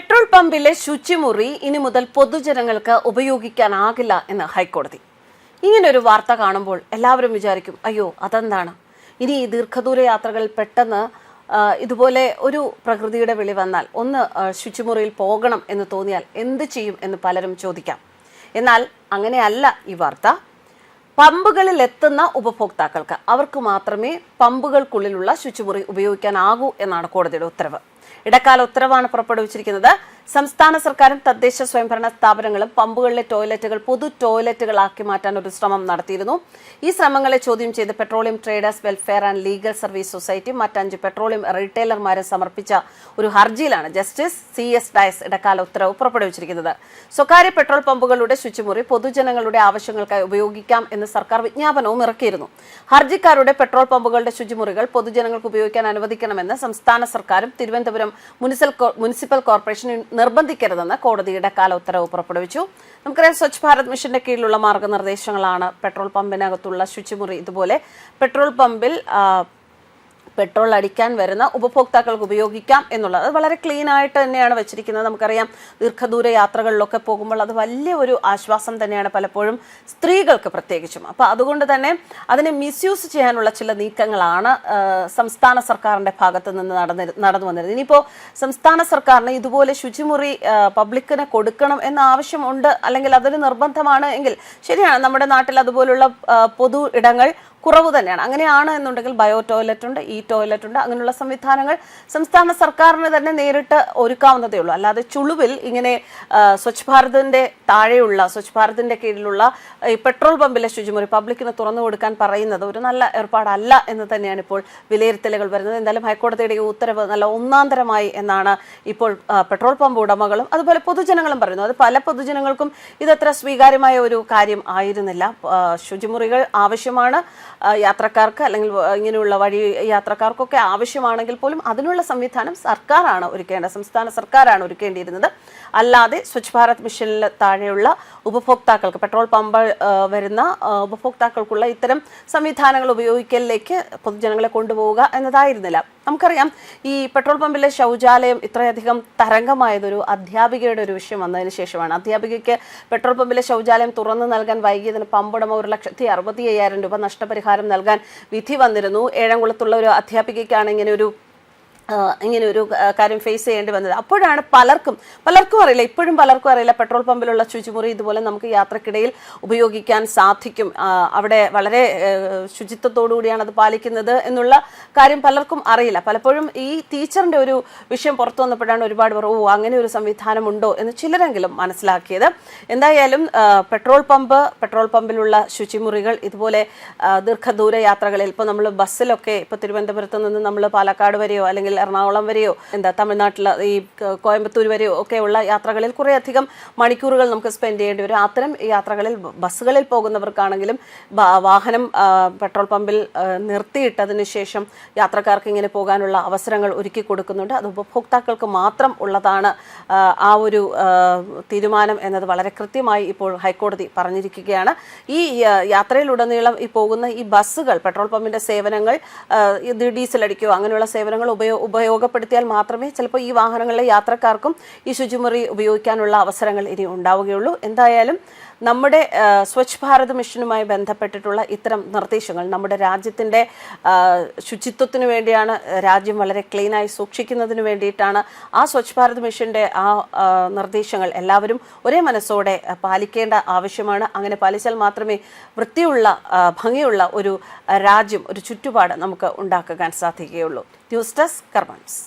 Petrol പമ്പിലെ ശുചിമുറി ഇനി മുതൽ പൊതുജനങ്ങൾക്ക് ഉപയോഗിക്കാനാകില്ല എന്ന് ഹൈക്കോടതി. ഇങ്ങനൊരു വാർത്ത കാണുമ്പോൾ എല്ലാവരും വിചാരിക്കും അയ്യോ അതെന്താണ്? ഇനി ഈ ദീർഘദൂര യാത്രകളിൽ പെട്ടെന്ന് ഇതുപോലെ ഒരു പ്രകൃതിയുടെ വിളി വന്നാൽ ഒന്ന് ശുചിമുറിയിൽ പോകണം എന്ന് തോന്നിയാൽ എന്ത് ചെയ്യും എന്ന് പലരും ചോദിക്കാം. എന്നാൽ അങ്ങനെയല്ല ഈ വാർത്ത. പമ്പുകളിൽ എത്തുന്ന ഉപഭോക്താക്കൾക്ക് അവർക്ക് മാത്രമേ പമ്പുകൾക്കുള്ളിലുള്ള ശുചിമുറി ഉപയോഗിക്കാനാകൂ എന്നാണ് കോടതിയുടെ ഉത്തരവ്. ഇടക്കാല ഉത്തരവാണ് പുറപ്പെടുവിച്ചിരിക്കുന്നത്. സംസ്ഥാന സർക്കാരും തദ്ദേശ സ്വയംഭരണ സ്ഥാപനങ്ങളും പമ്പുകളിലെ ടോയ്ലറ്റുകൾ പൊതു ടോയ്ലറ്റുകളാക്കി മാറ്റാൻ ഒരു ശ്രമം നടത്തിയിരുന്നു. ഈ ശ്രമങ്ങളെ ചോദ്യം ചെയ്ത് petroleum traders welfare and legal service society മറ്റഞ്ച് petroleum റീറ്റെയിലർമാരെ സമർപ്പിച്ച ഒരു ഹർജിയിലാണ് ജസ്റ്റിസ് സി എസ് ഡയസ് ഇടക്കാല ഉത്തരവ് പുറപ്പെടുവിച്ചിരിക്കുന്നത്. സ്വകാര്യ പെട്രോൾ പമ്പുകളുടെ ശുചിമുറി പൊതുജനങ്ങളുടെ ആവശ്യങ്ങൾക്കായി ഉപയോഗിക്കാം എന്ന് സർക്കാർ വിജ്ഞാപനവും ഇറക്കിയിരുന്നു. ഹർജിക്കാരുടെ പെട്രോൾ പമ്പുകളുടെ ശുചിമുറികൾ പൊതുജനങ്ങൾക്ക് ഉപയോഗിക്കാൻ അനുവദിക്കണമെന്ന് സംസ്ഥാന സർക്കാരും Thiruvananthapuram municipal co- municipal corporation നിർബന്ധിക്കരുതെന്ന് കോടതി ഇടക്കാല ഉത്തരവ് പുറപ്പെടുവിച്ചു. നമുക്കറിയാം സ്വച്ഛ് ഭാരത് മിഷന്റെ കീഴിലുള്ള മാർഗനിർദ്ദേശങ്ങളാണ് പെട്രോൾ പമ്പിനകത്തുള്ള ശുചിമുറി. ഇതുപോലെ പെട്രോൾ പമ്പിൽ പെട്രോൾ അടിക്കാൻ വരുന്ന ഉപഭോക്താക്കൾക്ക് ഉപയോഗിക്കാം എന്നുള്ളത്. അത് വളരെ ക്ലീൻ ആയിട്ട് തന്നെയാണ് വെച്ചിരിക്കുന്നത്. നമുക്കറിയാം ദീർഘദൂര യാത്രകളിലൊക്കെ പോകുമ്പോൾ അത് വലിയ ഒരു ആശ്വാസം തന്നെയാണ് പലപ്പോഴും സ്ത്രീകൾക്ക് പ്രത്യേകിച്ചും. അപ്പോൾ അതുകൊണ്ട് തന്നെ അതിനെ മിസ്യൂസ് ചെയ്യാനുള്ള ചില നീക്കങ്ങളാണ് സംസ്ഥാന സർക്കാരിന്റെ ഭാഗത്ത് നിന്ന് നടന്നി നടന്നു വന്നിരുന്നത്. ഇനിയിപ്പോൾ സംസ്ഥാന സർക്കാരിന് ഇതുപോലെ ശുചിമുറി പബ്ലിക്കിന് കൊടുക്കണം എന്ന ആവശ്യമുണ്ട് അല്ലെങ്കിൽ അതൊരു നിർബന്ധമാണ് എങ്കിൽ ശരിയാണ്. നമ്മുടെ നാട്ടിൽ അതുപോലുള്ള പൊതു ഇടങ്ങൾ കുറവ് തന്നെയാണ്. അങ്ങനെയാണ് എന്നുണ്ടെങ്കിൽ ബയോ ടോയ്ലറ്റ് ഉണ്ട് ഈ ടോയ്ലറ്റ് ഉണ്ട് അങ്ങനെയുള്ള സംവിധാനങ്ങൾ സംസ്ഥാന സർക്കാരിന് തന്നെ നേരിട്ട് ഒരുക്കാവുന്നതേ ഉള്ളൂ. അല്ലാതെ ചുളുവിൽ ഇങ്ങനെ സ്വച്ഛ് ഭാരതിന്റെ താഴെയുള്ള സ്വച്ഛ് ഭാരതിന്റെ കീഴിലുള്ള ഈ പെട്രോൾ പമ്പിലെ ശുചിമുറി പബ്ലിക്കിന് തുറന്നു കൊടുക്കാൻ പറയുന്നത് ഒരു നല്ല ഏർപ്പാടല്ല എന്ന് തന്നെയാണ് ഇപ്പോൾ വിലയിരുത്തലുകൾ വരുന്നത്. എന്തായാലും ഹൈക്കോടതിയുടെ ഈ ഉത്തരവ് നല്ല ഒന്നാന്തരമായി എന്നാണ് ഇപ്പോൾ പെട്രോൾ പമ്പ് ഉടമകളും അതുപോലെ പൊതുജനങ്ങളും പറയുന്നത്. അത് പല പൊതുജനങ്ങൾക്കും ഇതത്ര സ്വീകാര്യമായ ഒരു കാര്യം ആയിരുന്നില്ല. ശുചിമുറികൾ ആവശ്യമാണ്. യാത്രക്കാർക്ക് അല്ലെങ്കിൽ ഇങ്ങനെയുള്ള വഴി യാത്രക്കാർക്കൊക്കെ ആവശ്യമാണെങ്കിൽ പോലും അതിനുള്ള സംവിധാനം സർക്കാരാണ് ഒരുക്കേണ്ടത്. സംസ്ഥാന സർക്കാരാണ് ഒരുക്കേണ്ടിയിരുന്നത്. അല്ലാതെ സ്വച്ഛ് ഭാരത് മിഷനിൽ താഴെയുള്ള ഉപഭോക്താക്കൾക്ക് പെട്രോൾ പമ്പ് വരുന്ന ഉപഭോക്താക്കൾക്കുള്ള ഇത്തരം സംവിധാനങ്ങൾ ഉപയോഗിക്കലിലേക്ക് പൊതുജനങ്ങളെ കൊണ്ടുപോവുക എന്നതായിരുന്നില്ല. നമുക്കറിയാം ഈ പെട്രോൾ പമ്പിലെ ശൗചാലയം ഇത്രയധികം തരംഗമായതൊരു അധ്യാപികയുടെ ഒരു വിഷയം വന്നതിന് ശേഷമാണ്. അധ്യാപികയ്ക്ക് പെട്രോൾ പമ്പിലെ ശൗചാലയം തുറന്നു നൽകാൻ വൈകിയതിന് പമ്പുടമ ഒരു ലക്ഷത്തി അറുപത്തി അയ്യായിരം രൂപ നഷ്ടപരിഹാരം നൽകാൻ വിധി വന്നിരുന്നു. ഏഴംകുളത്തുള്ള ഒരു അധ്യാപികയ്ക്കാണ് ഇങ്ങനെ ഒരു ഇങ്ങനെ ഒരു കാര്യം ഫേസ് ചെയ്യേണ്ടി വന്നത്. അപ്പോഴാണ് പലർക്കും പലർക്കും അറിയില്ല ഇപ്പോഴും പലർക്കും അറിയില്ല പെട്രോൾ പമ്പിലുള്ള ശുചിമുറി ഇതുപോലെ നമുക്ക് യാത്രക്കിടയിൽ ഉപയോഗിക്കാൻ സാധിക്കും. അവിടെ വളരെ ഏ, ശുചിത്വത്തോടു കൂടിയാണ് അത് പാലിക്കുന്നത് എന്നുള്ള കാര്യം പലർക്കും അറിയില്ല. പലപ്പോഴും ഈ ടീച്ചറിന്റെ ഒരു വിഷയം പുറത്തു വന്നപ്പോഴാണ് ഒരുപാട് പേർ ഓ അങ്ങനെ ഒരു സംവിധാനം ഉണ്ടോ എന്ന് ചിലരെങ്കിലും മനസ്സിലാക്കിയത്. എന്തായാലും പെട്രോൾ പമ്പ് പെട്രോൾ പമ്പിലുള്ള ശുചിമുറികൾ ഇതുപോലെ ദീർഘദൂര യാത്രകളിൽ ഇപ്പോൾ നമ്മൾ ബസ്സിലൊക്കെ ഇപ്പോൾ തിരുവനന്തപുരത്ത് നിന്ന് നമ്മൾ പാലക്കാട് വരെയോ അല്ലെങ്കിൽ എറണാകുളം വരെയോ എന്താ തമിഴ്നാട്ടിൽ ഈ കോയമ്പത്തൂർ വരെയോ ഒക്കെയുള്ള യാത്രകളിൽ കുറേയധികം മണിക്കൂറുകൾ നമുക്ക് സ്പെൻഡ് ചെയ്യേണ്ടി വരും. അത്തരം യാത്രകളിൽ ബസ്സുകളിൽ പോകുന്നവർക്കാണെങ്കിലും വാഹനം പെട്രോൾ പമ്പിൽ നിർത്തിയിട്ടതിന് ശേഷം യാത്രക്കാർക്ക് ഇങ്ങനെ പോകാനുള്ള അവസരങ്ങൾ ഒരുക്കി കൊടുക്കുന്നുണ്ട്. അത് ഉപഭോക്താക്കൾക്ക് മാത്രം ഉള്ളതാണ് ആ, ഒരു തീരുമാനം എന്നത് വളരെ കൃത്യമായി ഇപ്പോൾ ഹൈക്കോടതി പറഞ്ഞിരിക്കുകയാണ്. ഈ യാത്രയിലുടനീളം ഈ പോകുന്ന ഈ ബസ്സുകൾ പെട്രോൾ പമ്പിന്റെ സേവനങ്ങൾ ഇത് ഡീസൽ അടിക്കുകയോ അങ്ങനെയുള്ള സേവനങ്ങൾ ഉപയോ ഉപയോഗപ്പെടുത്തിയാൽ മാത്രമേ ചിലപ്പോൾ ഈ വാഹനങ്ങളിലെ യാത്രക്കാർക്കും ഈ ശുചിമുറി ഉപയോഗിക്കാനുള്ള അവസരങ്ങൾ ഇനി ഉണ്ടാവുകയുള്ളൂ. എന്തായാലും നമ്മുടെ സ്വച്ഛ് ഭാരത് മിഷനുമായി ബന്ധപ്പെട്ടിട്ടുള്ള ഇത്തരം നിർദ്ദേശങ്ങൾ നമ്മുടെ രാജ്യത്തിന്റെ ശുചിത്വത്തിന് വേണ്ടിയാണ് രാജ്യം വളരെ ക്ലീനായി സൂക്ഷിക്കുന്നതിന് വേണ്ടിയിട്ടാണ് ആ സ്വച്ഛ് ഭാരത് മിഷന്റെ ആ ആ, നിർദ്ദേശങ്ങൾ എല്ലാവരും ഒരേ മനസ്സോടെ പാലിക്കേണ്ട ആവശ്യമാണ്. അങ്ങനെ പാലിച്ചാൽ മാത്രമേ വൃത്തിയുള്ള ഭംഗിയുള്ള ഒരു രാജ്യം ഒരു ചുറ്റുപാട് നമുക്ക് ഉണ്ടാക്കാൻ സാധിക്കുകയുള്ളൂ. News desk കർമ്മൻസ്